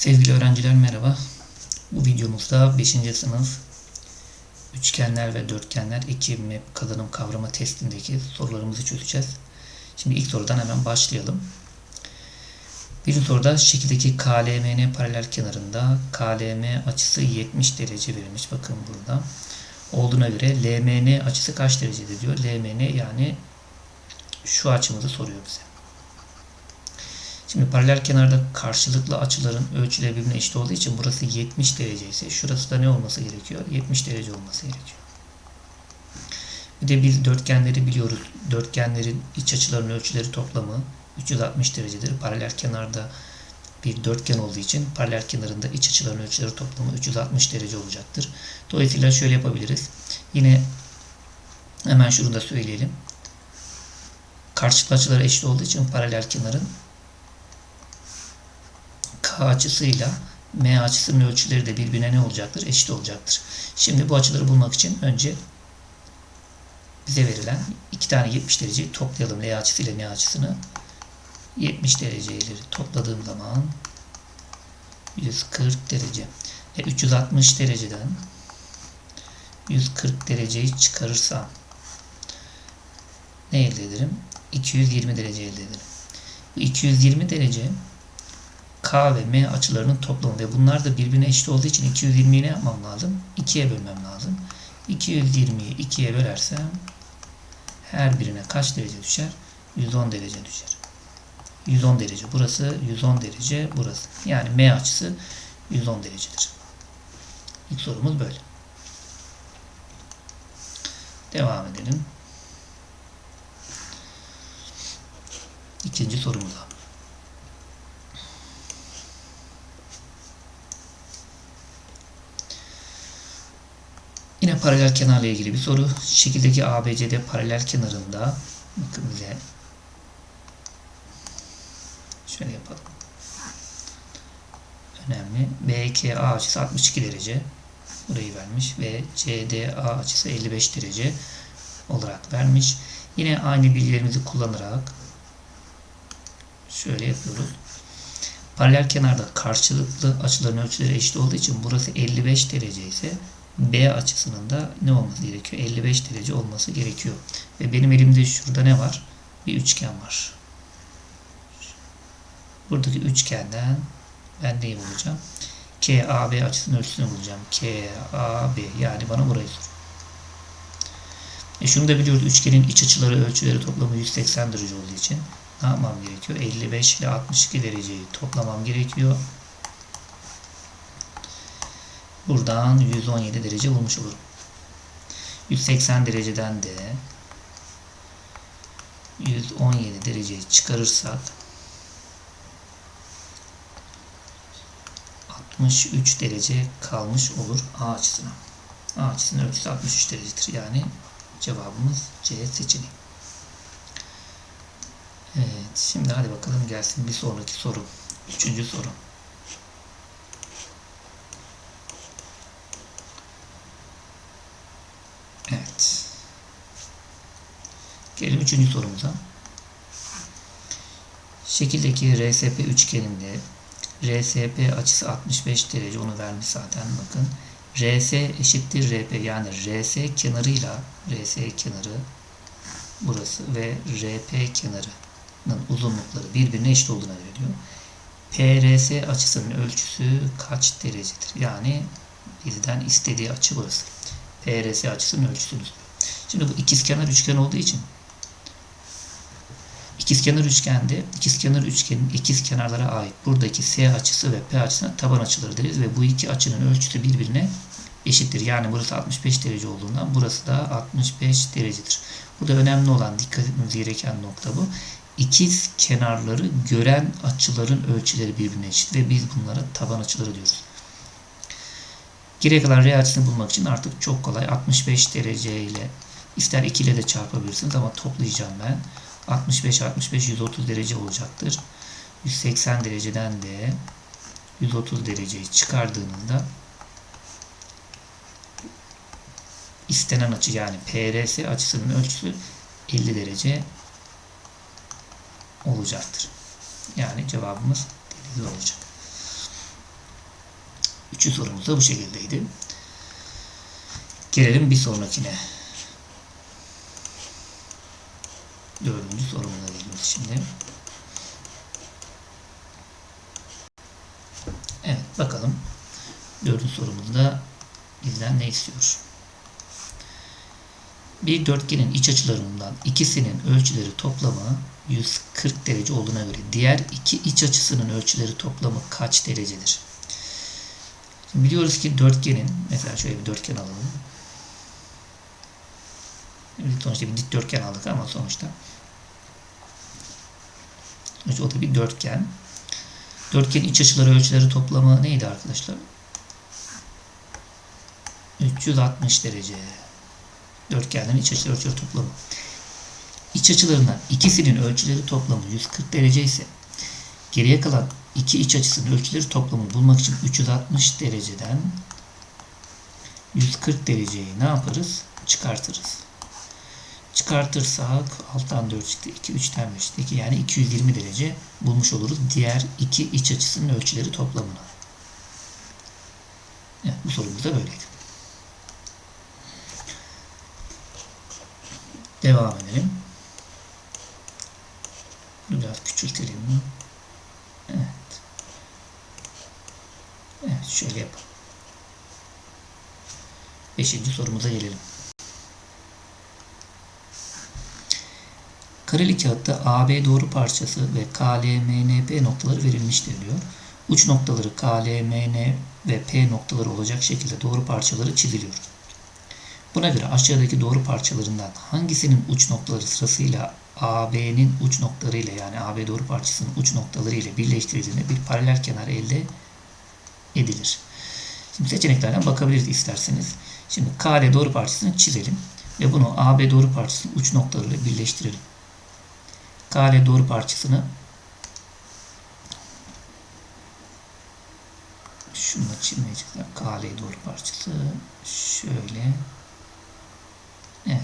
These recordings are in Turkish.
Sevgili öğrenciler merhaba. Bu videomuzda 5. sınıf üçgenler ve dörtgenler ekim kazanım kavrama testindeki sorularımızı çözeceğiz. Şimdi ilk sorudan hemen başlayalım. Birinci soruda şekildeki KLMN paralel kenarında KLM açısı 70 derece verilmiş. Bakın burada. Olduğuna göre LMN açısı kaç derecede diyor. LMN yani şu açımızı soruyor bize. Şimdi paralel kenarda karşılıklı açıların ölçüleri birbirine eşit olduğu için burası 70 derece ise şurası da ne olması gerekiyor? 70 derece olması gerekiyor. Bir de biz dörtgenleri biliyoruz. Dörtgenlerin iç açıların ölçüleri toplamı 360 derecedir. Paralel kenarda bir dörtgen olduğu için paralel kenarında iç açıların ölçüleri toplamı 360 derece olacaktır. Dolayısıyla şöyle yapabiliriz. Yine hemen şunu da söyleyelim. Karşılıklı açılar eşit olduğu için paralel kenarın K açısıyla M açısının ölçüleri de birbirine ne olacaktır? Eşit olacaktır. Şimdi bu açıları bulmak için önce bize verilen iki tane 70 dereceyi toplayalım. L açısı ile M açısını. 70 dereceleri topladığım zaman 140 derece. E 360 dereceden 140 dereceyi çıkarırsam ne elde ederim? 220 derece elde ederim. Bu 220 derece K ve M açılarının toplamı ve bunlar da birbirine eşit olduğu için 220'yi ne yapmam lazım? 2'ye bölmem lazım. 220'yi 2'ye bölersem her birine kaç derece düşer? 110 derece düşer. 110 derece burası, 110 derece burası. Yani M açısı 110 derecedir. İlk sorumuz böyle. Devam edelim. İkinci sorumuza. Paralel kenarla ilgili bir soru. Şekildeki ABCD paralel kenarında bakın bize şöyle yapalım. Önemli. BKA açısı 62 derece. Burayı vermiş ve CDA açısı 55 derece olarak vermiş. Yine aynı bilgilerimizi kullanarak şöyle yapıyoruz. Paralel kenarda karşılıklı açıların ölçüleri eşit olduğu için burası 55 derece ise B açısının da ne olması gerekiyor? 55 derece olması gerekiyor. Ve benim elimde şurada ne var? Bir üçgen var. Buradaki üçgenden ben neyi bulacağım? KAB açısının ölçüsünü bulacağım. KAB yani bana burayı sor. E şunu da biliyoruz. Üçgenin iç açıları ölçüleri toplamı 180 derece olduğu için ne yapmam gerekiyor? 55 ile 62 dereceyi toplamam gerekiyor. Buradan 117 derece bulmuş olurum. 180 dereceden de 117 dereceyi çıkarırsak 63 derece kalmış olur A açısına. A açısının ölçüsü 63 derecedir. Yani cevabımız C seçeneği. Evet. Şimdi hadi bakalım gelsin bir sonraki soru. Üçüncü soru. Evet. Gelelim üçüncü sorumuza. Şekildeki RSP üçgeninde RSP açısı 65 derece onu vermiş zaten bakın. RS eşittir RP yani RS kenarıyla RS kenarı burası ve RP kenarının uzunlukları birbirine eşit olduğuna veriliyor. PRS açısının ölçüsü kaç derecedir? Yani bizden istediği açı burası. PRS açısının ölçüsünü Şimdi bu ikizkenar üçgen olduğu için ikizkenar üçgende ikizkenar üçgenin ikiz kenarlara ait buradaki S açısı ve P açısına taban açıları deriz ve bu iki açının ölçüsü birbirine eşittir. Yani burası 65 derece olduğundan burası da 65 derecedir. Burada önemli olan dikkat etmemiz gereken nokta bu. İkiz kenarları gören açıların ölçüleri birbirine eşit ve biz bunlara taban açıları diyoruz. Geriye kalan R açısını bulmak için artık çok kolay. 65 derece ile ister 2 ile de çarpabilirsiniz ama toplayacağım ben. 65 65 130 derece olacaktır. 180 dereceden de 130 dereceyi çıkardığınızda istenen açı yani PRS açısının ölçüsü 50 derece olacaktır. Yani cevabımız denizli olacak. Üçüncü sorumuz da bu şekildeydi. Gelelim bir sonrakine. Dördüncü sorumuza geliyoruz şimdi. Evet bakalım. Dördüncü sorumuzda bizden ne istiyor? Bir dörtgenin iç açılarından ikisinin ölçüleri toplamı 140 derece olduğuna göre diğer iki iç açısının ölçüleri toplamı kaç derecedir? Şimdi biliyoruz ki dörtgenin mesela şöyle bir dörtgen alalım. Sonuçta bir dikdörtgen aldık ama sonuçta o da bir dörtgen. Dörtgenin iç açıları ölçüleri toplamı neydi arkadaşlar? 360 derece. Dörtgenlerin iç açıları ölçüleri toplamı. İç açılarından ikisinin ölçüleri toplamı 140 derece ise geriye kalan iki iç açısının ölçüleri toplamını bulmak için 360 dereceden 140 dereceyi ne yaparız? Çıkartırız. Çıkartırsak alttan 4 çıktı. 2, 3'ten 5 çıktı. 2, yani 220 derece bulmuş oluruz. Diğer iki iç açısının ölçüleri toplamını. Evet, bu sorumuz da böyleydi. Devam edelim. Bunu biraz küçültelim. Evet. Evet şöyle yapalım. Beşinci sorumuza gelelim. Kareli kağıtta AB doğru parçası ve KLMNP noktaları verilmiştir diyor. Uç noktaları KLMN ve P noktaları olacak şekilde doğru parçaları çiziliyor. Buna göre aşağıdaki doğru parçalarından hangisinin uç noktaları sırasıyla AB'nin uç noktaları ile yani AB doğru parçasının uç noktaları ile birleştirildiğinde bir paralel kenar elde edilir. Şimdi seçeneklerden bakabiliriz isterseniz. Şimdi KD doğru parçasını çizelim ve bunu AB doğru parçasının uç noktalarıyla birleştirelim. KD doğru parçasını şunu çizmeyeceğiz. KL doğru parçası şöyle Evet.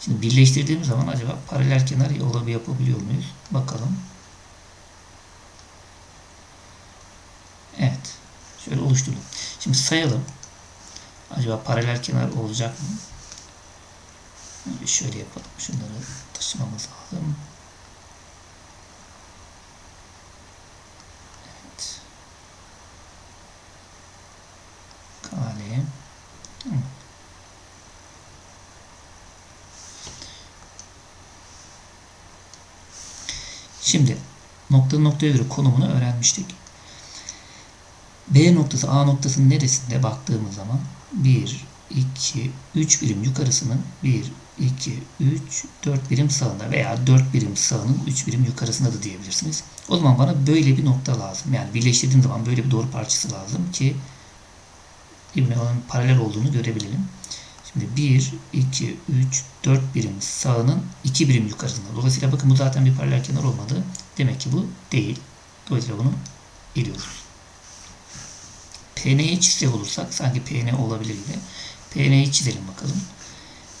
Şimdi birleştirdiğimiz zaman acaba paralel kenar yola bir yapabiliyor muyuz? Bakalım. Evet. Şöyle oluşturdum. Şimdi sayalım. Acaba paralel kenar olacak mı? Şöyle yapalım. Şunları taşımamız lazım. Evet. Kale. Evet. Şimdi nokta noktaya göre konumunu öğrenmiştik. B noktası A noktasının neresinde baktığımız zaman 1, 2, 3 birim yukarısının 1, 2, 3, 4 birim sağında veya 4 birim sağının 3 birim yukarısında da diyebilirsiniz. O zaman bana böyle bir nokta lazım. Yani birleştirdiğim zaman böyle bir doğru parçası lazım ki birbirine paralel olduğunu görebilelim. Şimdi 1, 2, 3, 4 birim sağının 2 birim yukarısında. Dolayısıyla bakın bu zaten bir paralel kenar olmadı. Demek ki bu değil. Dolayısıyla bunu eliyoruz. PN'yi çizecek olursak sanki PN olabilir gibi. PN'yi çizelim bakalım.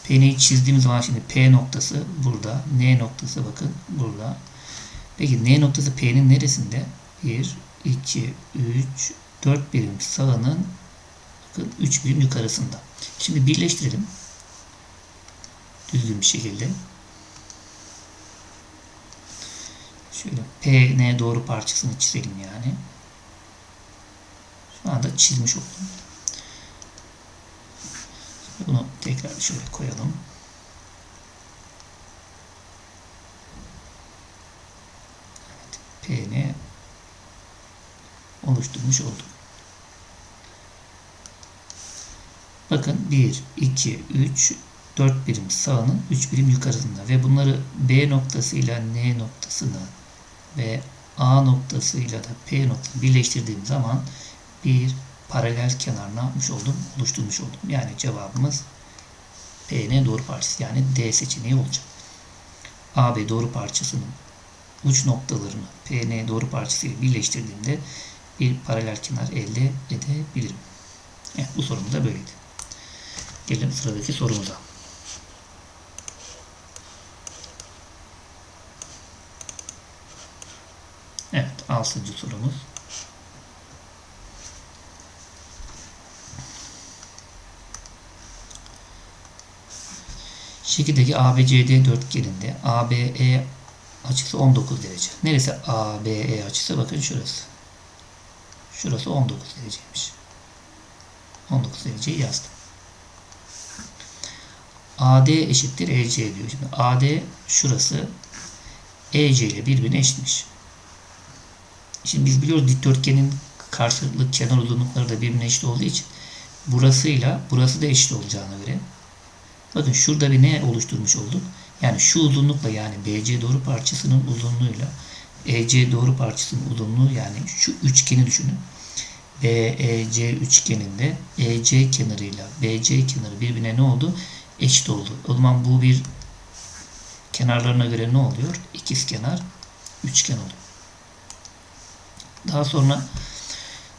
PN'yi çizdiğim zaman şimdi P noktası burada. N noktası bakın burada. Peki N noktası P'nin neresinde? 1, 2, 3, 4 birim sağının bakın 3 birim yukarısında. Şimdi birleştirelim. Düzgün bir şekilde. Şöyle PN doğru parçasını çizelim yani. Şu anda çizmiş oldum. Bunu tekrar şöyle koyalım. Evet, PN oluşturmuş oldum. Bakın 1, 2, 3, 4 birim sağının 3 birim yukarısında ve bunları B noktasıyla N noktasını ve A noktasıyla da P noktasını birleştirdiğim zaman bir paralel kenar ne yapmış oldum? Oluşturmuş oldum. Yani cevabımız PN doğru parçası yani D seçeneği olacak. AB doğru parçasının uç noktalarını PN doğru parçası ile birleştirdiğimde bir paralel kenar elde edebilirim. Evet, bu sorumuz da böyleydi. Gelin sıradaki sorumuza. Evet, altıncı sorumuz. Şekildeki ABCD dörtgeninde ABE açısı 19 derece. Neresi ABE açısı? Bakın şurası. Şurası 19 dereceymiş. 19 dereceyi yazdım. AD eşittir EC diyor. Şimdi AD şurası EC ile birbirine eşitmiş. Şimdi biz biliyoruz dikdörtgenin karşılıklı kenar uzunlukları da birbirine eşit olduğu için burasıyla burası da eşit olacağına göre bakın şurada bir ne oluşturmuş olduk? Yani şu uzunlukla yani BC doğru parçasının uzunluğuyla EC doğru parçasının uzunluğu yani şu üçgeni düşünün. BEC üçgeninde EC kenarıyla BC kenarı birbirine ne oldu? Eşit oldu. O zaman bu bir kenarlarına göre ne oluyor? İkiz kenar, üçgen oluyor. Daha sonra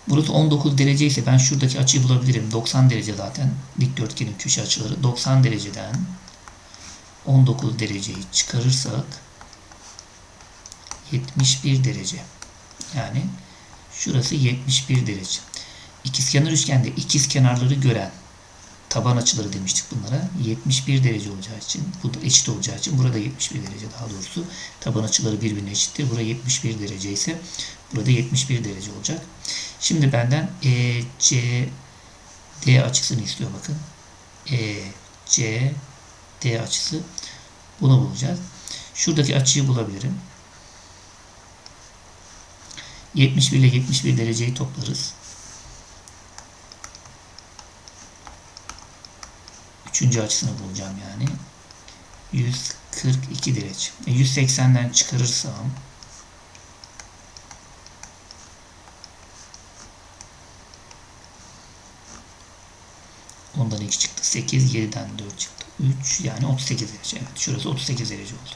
burası 19 derece ise ben şuradaki açıyı bulabilirim. 90 derece zaten dikdörtgenin köşe açıları. 90 dereceden 19 dereceyi çıkarırsak 71 derece. Yani şurası 71 derece. İkizkenar üçgende ikiz kenarları gören taban açıları demiştik bunlara. 71 derece olacağı için, bu da eşit olacağı için burada 71 derece daha doğrusu. Taban açıları birbirine eşittir. Burada 71 derece ise burada 71 derece olacak. Şimdi benden ECD açısını istiyor bakın. ECD açısı bunu bulacağız. Şuradaki açıyı bulabilirim. 71 ile 71 dereceyi toplarız. Üçüncü açısını bulacağım yani. 142 derece. 180'den çıkarırsam ondan 2 çıktı. 8, 7'den 4 çıktı. 3 yani 38 derece. Evet şurası 38 derece oldu.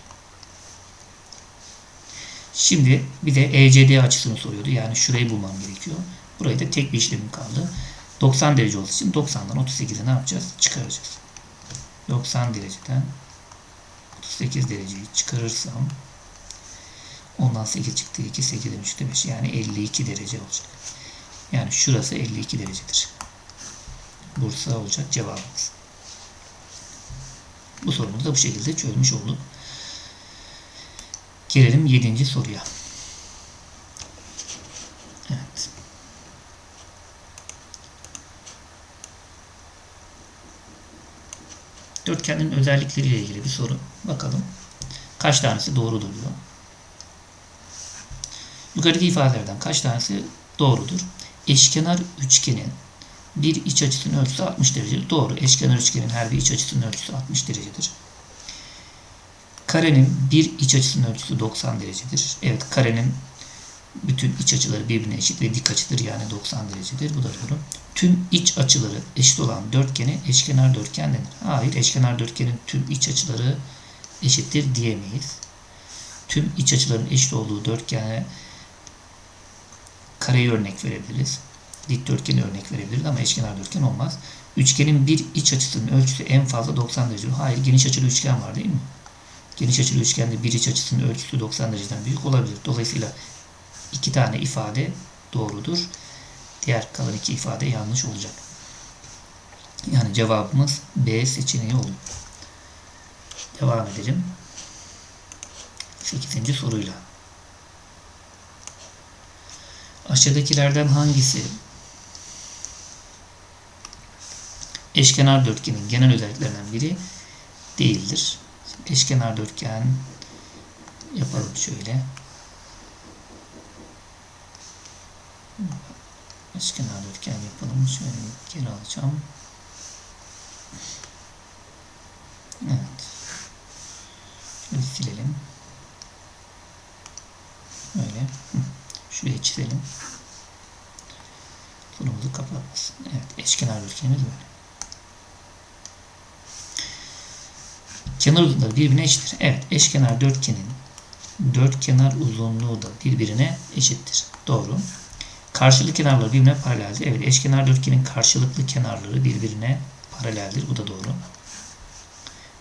Şimdi bir de ECD açısını soruyordu. Yani şurayı bulmam gerekiyor. Burayı da tek bir işlemim kaldı. 90 derece olduğu için 90'dan 38'e ne yapacağız? Çıkaracağız. 90 dereceden 38 dereceyi çıkarırsam ondan 8 çıktı 2 8'den 3'te 5 yani 52 derece olacak. Yani şurası 52 derecedir. Bursa olacak cevabımız. Bu sorumuzu da bu şekilde çözmüş olduk. Gelelim 7. soruya. Evet. Dörtgenin özellikleriyle ilgili bir soru. Bakalım. Kaç tanesi doğrudur diyor. Yukarıdaki ifadelerden kaç tanesi doğrudur? Eşkenar üçgenin bir iç açısının ölçüsü 60 derecedir. Doğru. Eşkenar üçgenin her bir iç açısının ölçüsü 60 derecedir. Karenin bir iç açısının ölçüsü 90 derecedir. Evet karenin bütün iç açıları birbirine eşit ve dik açıdır yani 90 derecedir. Bu da doğru. Tüm iç açıları eşit olan dörtgene eşkenar dörtgen denir. Hayır eşkenar dörtgenin tüm iç açıları eşittir diyemeyiz. Tüm iç açıların eşit olduğu dörtgene kareyi örnek verebiliriz. Dikdörtgeni örnek verebiliriz ama eşkenar dörtgen olmaz. Üçgenin bir iç açısının ölçüsü en fazla 90 derece. Hayır geniş açılı üçgen var değil mi? Geniş açılı üçgende bir iç açısının ölçüsü 90 dereceden büyük olabilir. Dolayısıyla iki tane ifade doğrudur. Diğer kalan iki ifade yanlış olacak. Yani cevabımız B seçeneği oluyor. Devam edelim. 8. soruyla. Aşağıdakilerden hangisi eşkenar dörtgenin genel özelliklerinden biri değildir? Eşkenar dörtgen yapalım şöyle. Eşkenar dörtgen yapalım. Şöyle geri alacağım. Evet. Şöyle silelim. Böyle. Şuraya çizelim. Sonumuzu kapatmasın. Evet. Eşkenar dörtgenimiz böyle. Kenar uzunluğu birbirine eşittir. Evet. Eşkenar dörtgenin dört kenar uzunluğu da birbirine eşittir. Doğru. Karşılıklı kenarları birbirine paraleldir. Evet eşkenar dörtgenin karşılıklı kenarları birbirine paraleldir. Bu da doğru.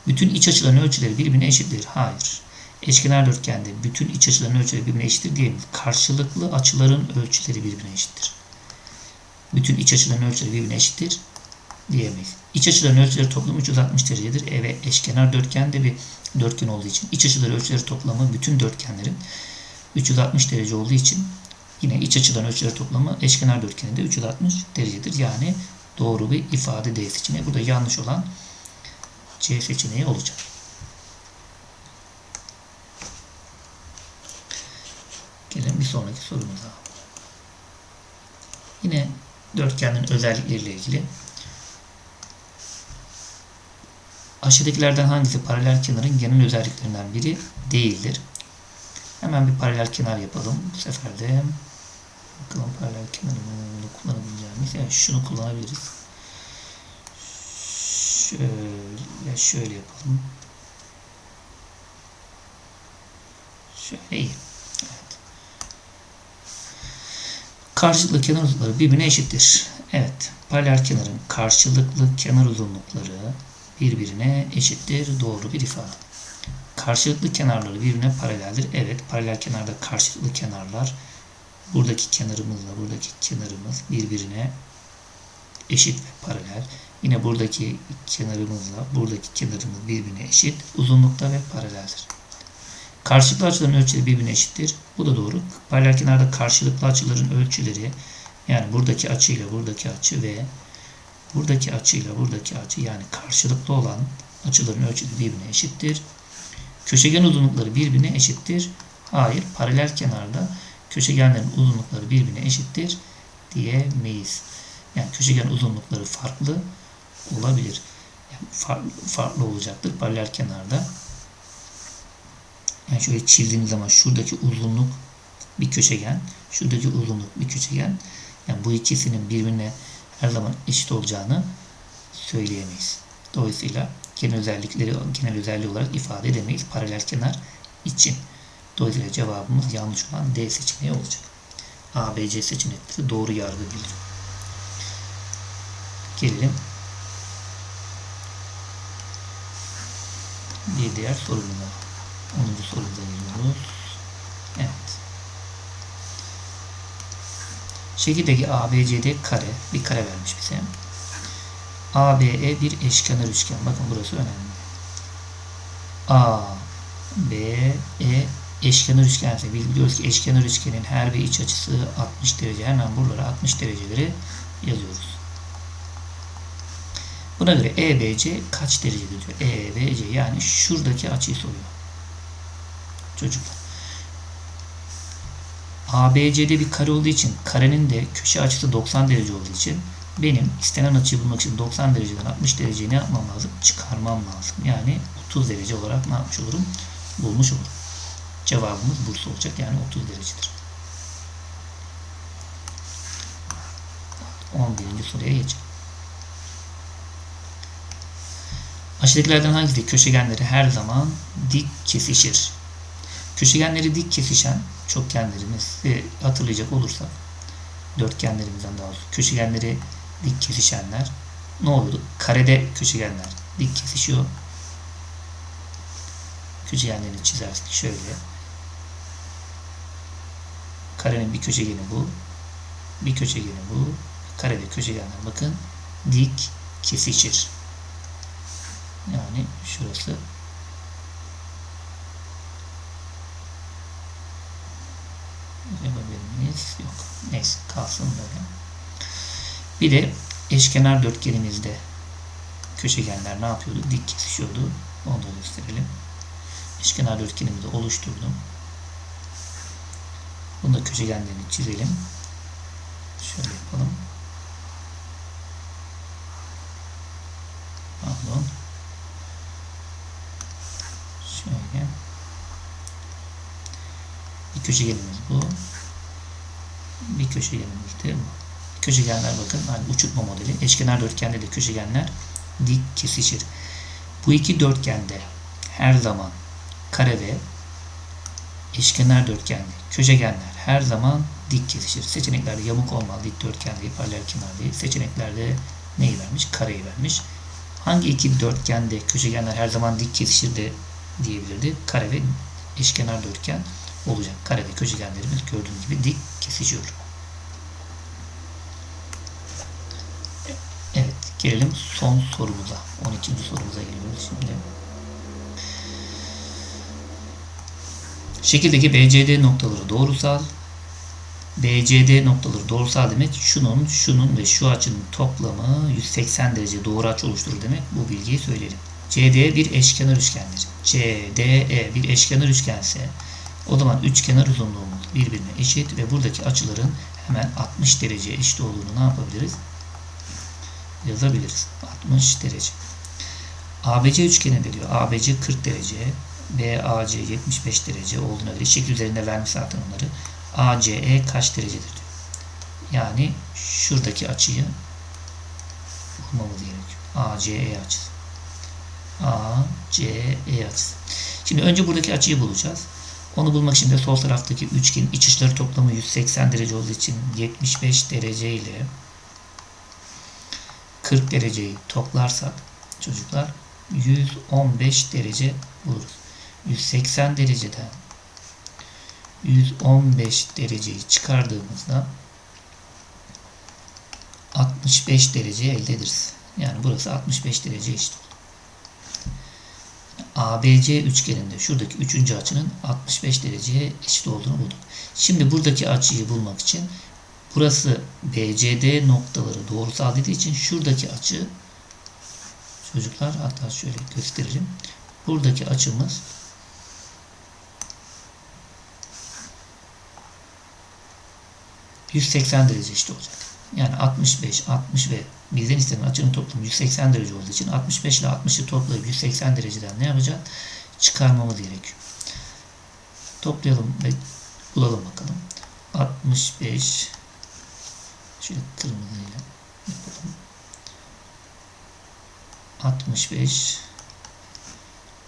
Bütün iç açıların ölçüleri birbirine eşittir. Hayır. Eşkenar dörtgende bütün iç açıların ölçüleri birbirine eşittir diyemeyiz. Karşılıklı açıların ölçüleri birbirine eşittir. Bütün iç açıların ölçüleri birbirine eşittir diyemeyiz. İç açıların ölçüleri toplamı 360 derecedir. E ve eşkenar dörtgen de bir dörtgen olduğu için iç açıları ölçüleri toplamı bütün dörtgenlerin 360 derece olduğu için yine iç açıdan ölçüleri toplamı eşkenar dörtgenin de 360 derecedir. Yani doğru bir ifade D seçeneği. Burada yanlış olan C seçeneği olacak. Gelin bir sonraki sorumuza. Yine dörtgenin özellikleriyle ilgili. Aşağıdakilerden hangisi paralel kenarın genel özelliklerinden biri değildir? Hemen bir paralel kenar yapalım. Bu sefer de bakalım paralel kenarını kullanabileceğimiz. Yani şunu kullanabiliriz. Şöyle, şöyle yapalım. Şöyle iyi. Evet. Karşılıklı kenar uzunlukları birbirine eşittir. Evet. Paralel kenarın karşılıklı kenar uzunlukları birbirine eşittir. Doğru bir ifade. Karşılıklı kenarları birbirine paraleldir. Evet. Paralel kenarda karşılıklı kenarlar buradaki kenarımızla buradaki kenarımız birbirine eşit ve paralel. Yine buradaki kenarımızla buradaki kenarımız birbirine eşit. Uzunlukta ve paraleldir. Karşılıklı açıların ölçüleri birbirine eşittir. Bu da doğru. Paralel kenarda karşılıklı açıların ölçüleri yani buradaki açıyla buradaki açı ve buradaki açıyla buradaki açı yani karşılıklı olan açıların ölçüleri birbirine eşittir. Köşegen uzunlukları birbirine eşittir. Hayır, paralel kenarda köşegenlerin uzunlukları birbirine eşittir diyemeyiz. Yani köşegen uzunlukları farklı olabilir. Yani farklı, farklı olacaktır paralel kenarda. Yani şöyle çizdiğimiz zaman şuradaki uzunluk bir köşegen, şuradaki uzunluk bir köşegen. Yani bu ikisinin birbirine her zaman eşit olacağını söyleyemeyiz. Dolayısıyla genel özellikleri genel özelliği olarak ifade edemeyiz paralel kenar için. Dolayısıyla cevabımız yanlış olan D seçeneği olacak. A, B, C seçenekleri doğru yargı bilir. Gelelim bir diğer sorumuza. 10. sorumuza geliyoruz. Evet. Şekildeki ABCD kare bir kare vermiş bize. ABE bir eşkenar üçgen. Bakın burası önemli. A, B, E eşkenar üçgense biz biliyoruz ki eşkenar üçgenin her bir iç açısı 60 derece. Hemen buralara 60 dereceleri yazıyoruz. Buna göre EBC kaç derecedir diyor. EBC yani şuradaki açıyı soruyor. Çocuklar. ABC'de bir kare olduğu için karenin de köşe açısı 90 derece olduğu için benim istenen açıyı bulmak için 90 dereceden 60 dereceyi ne yapmam lazım? Çıkarmam lazım. Yani 30 derece olarak ne yapmış olurum? Bulmuş olurum. Cevabımız Bursa olacak. Yani 30 derecedir. 11. soruya geçelim. Aşağıdakilerden hangisi köşegenleri her zaman dik kesişir? Köşegenleri dik kesişen çokgenlerimizi hatırlayacak olursak dörtgenlerimizden daha doğrusu köşegenleri dik kesişenler ne oluyordu? Karede köşegenler dik kesişiyor. Köşegenlerini çizersek şöyle. Karenin bir köşegeni bu. Bir köşegeni bu. Karede köşegenler bakın dik kesişir. Yani şurası yapabilir miyiz? Yok. Neyse kalsın böyle. Bir de eşkenar dörtgenimizde köşegenler ne yapıyordu? Dik kesişiyordu. Onu da gösterelim. Eşkenar dörtgenimi de oluşturdum. Bunu da köşegenlerini çizelim. Şöyle yapalım. Pardon. Şöyle. Bir köşegenimiz bu. Bir köşegenimiz de bu. Köşegenler bakın hani uçurtma modeli. Eşkenar dörtgende de köşegenler dik kesişir. Bu iki dörtgende her zaman kare ve eşkenar dörtgende köşegenler her zaman dik kesişir. Seçeneklerde yamuk olmalı, dikdörtgen değil, paralel kenar değil. Seçeneklerde neyi vermiş? Kareyi vermiş. Hangi iki dörtgende köşegenler her zaman dik kesişir de diyebilirdi? Kare ve eşkenar dörtgen olacak. Karede köşegenlerimiz gördüğünüz gibi dik kesişiyor. Evet, Gelelim son sorumuza. 12. sorumuza geliyoruz şimdi. Şekildeki BCD noktaları doğrusal. BCD noktaları doğrusal demek şunun, şunun ve şu açının toplamı 180 derece doğru açı oluşturur demek. Bu bilgiyi söyleyelim. CD bir eşkenar üçgendir. CDE bir eşkenar üçgense o zaman üçkenar uzunluğumuz birbirine eşit ve buradaki açıların hemen 60 derece eşit olduğunu ne yapabiliriz? Yazabiliriz. 60 derece. ABC üçgeni veriyor. ABC 40 derece, BAC 75 derece olduğuna göre şekil üzerinde vermiş zaten onları. ACE kaç derecedir diyor. Yani şuradaki açıyı bulmamız gerekiyor. ACE açısı. ACE açısı. Şimdi önce buradaki açıyı bulacağız. Onu bulmak için de sol taraftaki üçgenin iç açıları toplamı 180 derece olduğu için 75 derece ile 40 dereceyi toplarsak çocuklar 115 derece buluruz. 180 dereceden 115 dereceyi çıkardığımızda 65 derece elde ederiz. Yani burası 65 derece eşit oldu. ABC üçgeninde şuradaki üçüncü açının 65 dereceye eşit olduğunu bulduk. Şimdi buradaki açıyı bulmak için burası BCD noktaları doğrusal dediği için şuradaki açı çocuklar hatta şöyle gösterelim. Buradaki açımız ...180 derece işte olacak. Yani 65, 60 ve bizden istenen açının toplamı 180 derece olduğu için 65 ile 60'ı toplayıp 180 dereceden ne yapacağız? Çıkarmamız gerekiyor. Toplayalım ve bulalım bakalım. 65 şöyle kırmızıyla yapalım. 65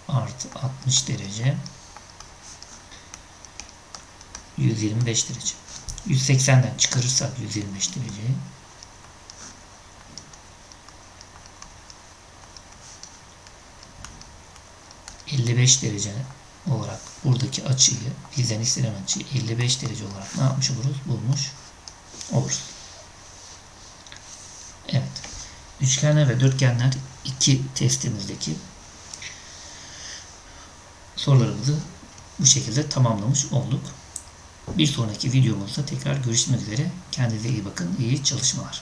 artı 60 derece 125 derece. 180'den çıkarırsak 125 dereceyi ...55 derece olarak buradaki açıyı, bizden istenen açıyı 55 derece olarak ne yapmış oluruz? Bulmuş oluruz. Evet. Üçgenler ve dörtgenler iki testimizdeki sorularımızı bu şekilde tamamlamış olduk. Bir sonraki videomuzda tekrar görüşmek üzere. Kendinize iyi bakın. İyi çalışmalar.